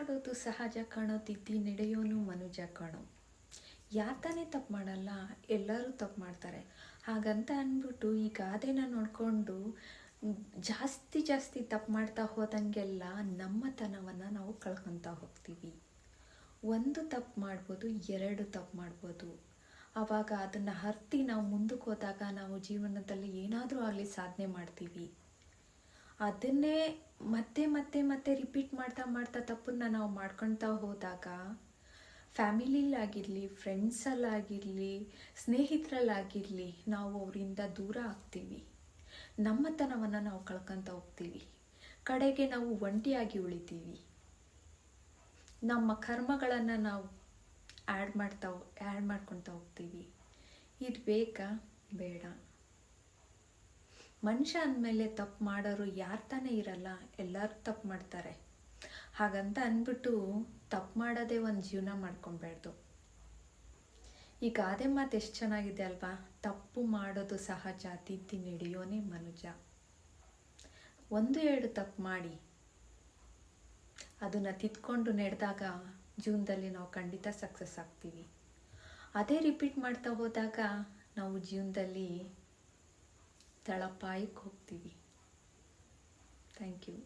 ಮಾಡೋದು ಸಹಜ ಕಾಣೋ, ತಿದ್ದಿ ನಡೆಯೋನು ಮನುಜ ಕಾಣೋ. ಯಾರು ತಪ್ಪು ಮಾಡಲ್ಲ, ಎಲ್ಲರೂ ತಪ್ಪು ಮಾಡ್ತಾರೆ. ಹಾಗಂತ ಅಂದ್ಬಿಟ್ಟು ಈ ಗಾದೆನ ನೋಡಿಕೊಂಡು ಜಾಸ್ತಿ ಜಾಸ್ತಿ ತಪ್ಪು ಮಾಡ್ತಾ ಹೋದಂಗೆಲ್ಲ ನಮ್ಮತನವನ್ನು ನಾವು ಕಳ್ಕೊತಾ ಹೋಗ್ತೀವಿ. ಒಂದು ತಪ್ಪು ಮಾಡ್ಬೋದು, ಎರಡು ತಪ್ಪು ಮಾಡ್ಬೋದು. ಆವಾಗ ಅದನ್ನು ಹರ್ತಿ ನಾವು ಮುಂದಕ್ಕೆ ಹೋದಾಗ ನಾವು ಜೀವನದಲ್ಲಿ ಏನಾದರೂ ಆಗಲಿ ಸಾಧನೆ ಮಾಡ್ತೀವಿ. ಅದನ್ನೇ ಮತ್ತೆ ಮತ್ತೆ ಮತ್ತೆ ರಿಪೀಟ್ ಮಾಡ್ತಾ ಮಾಡ್ತಾ ತಪ್ಪನ್ನ ನಾವು ಮಾಡ್ಕೊಳ್ತಾ ಹೋದಾಗ ಫ್ಯಾಮಿಲಿಲಾಗಿರಲಿ ಫ್ರೆಂಡ್ಸಲ್ಲಾಗಿರಲಿ ಸ್ನೇಹಿತರಲ್ಲಾಗಿರಲಿ ನಾವು ಅವರಿಂದ ದೂರ ಆಗ್ತೀವಿ. ನಮ್ಮತನವನ್ನು ನಾವು ಕಳ್ಕೊತ ಹೋಗ್ತೀವಿ. ಕಡೆಗೆ ನಾವು ಒಂಟಿಯಾಗಿ ಉಳಿತೀವಿ. ನಮ್ಮ ಕರ್ಮಗಳನ್ನು ನಾವು ಆ್ಯಡ್ ಮಾಡ್ತಾ ಆ್ಯಡ್ ಮಾಡ್ಕೊತಾ ಹೋಗ್ತೀವಿ. ಇದು ಬೇಕಾ? ಬೇಡ. ಮನುಷ್ಯ ಅಂದಮೇಲೆ ತಪ್ಪು ಮಾಡೋರು ಯಾರು ತಾನೇ ಇರಲ್ಲ, ಎಲ್ಲರೂ ತಪ್ಪು ಮಾಡ್ತಾರೆ. ಹಾಗಂತ ಅಂದ್ಬಿಟ್ಟು ತಪ್ಪು ಮಾಡೋದೇ ಒಂದು ಜೀವನ ಮಾಡ್ಕೊಬೇಡ್ದು ಈ ಗಾದೆ ಮಾತು ಎಷ್ಟು ಚೆನ್ನಾಗಿದೆ ಅಲ್ವಾ? ತಪ್ಪು ಮಾಡೋದು ಸಹಜ, ತಿದ್ದಿ ನಡೆಯೋನೇ ಮನುಜ. ಒಂದು, ಎರಡು ತಪ್ಪು ಮಾಡಿ. ಅದನ್ನು ತಿದ್ಕೊಂಡು ನಡೆದಾಗ ಜೀವನದಲ್ಲಿ ನಾವು ಖಂಡಿತ ಸಕ್ಸಸ್ ಆಗ್ತೀವಿ. ಅದೇ ರಿಪೀಟ್ ಮಾಡ್ತಾ ಹೋದಾಗ ನಾವು ಜೀವನದಲ್ಲಿ ತಳಪಾಯಕ್ಕೆ ಹೋಗ್ತೀವಿ. Thank you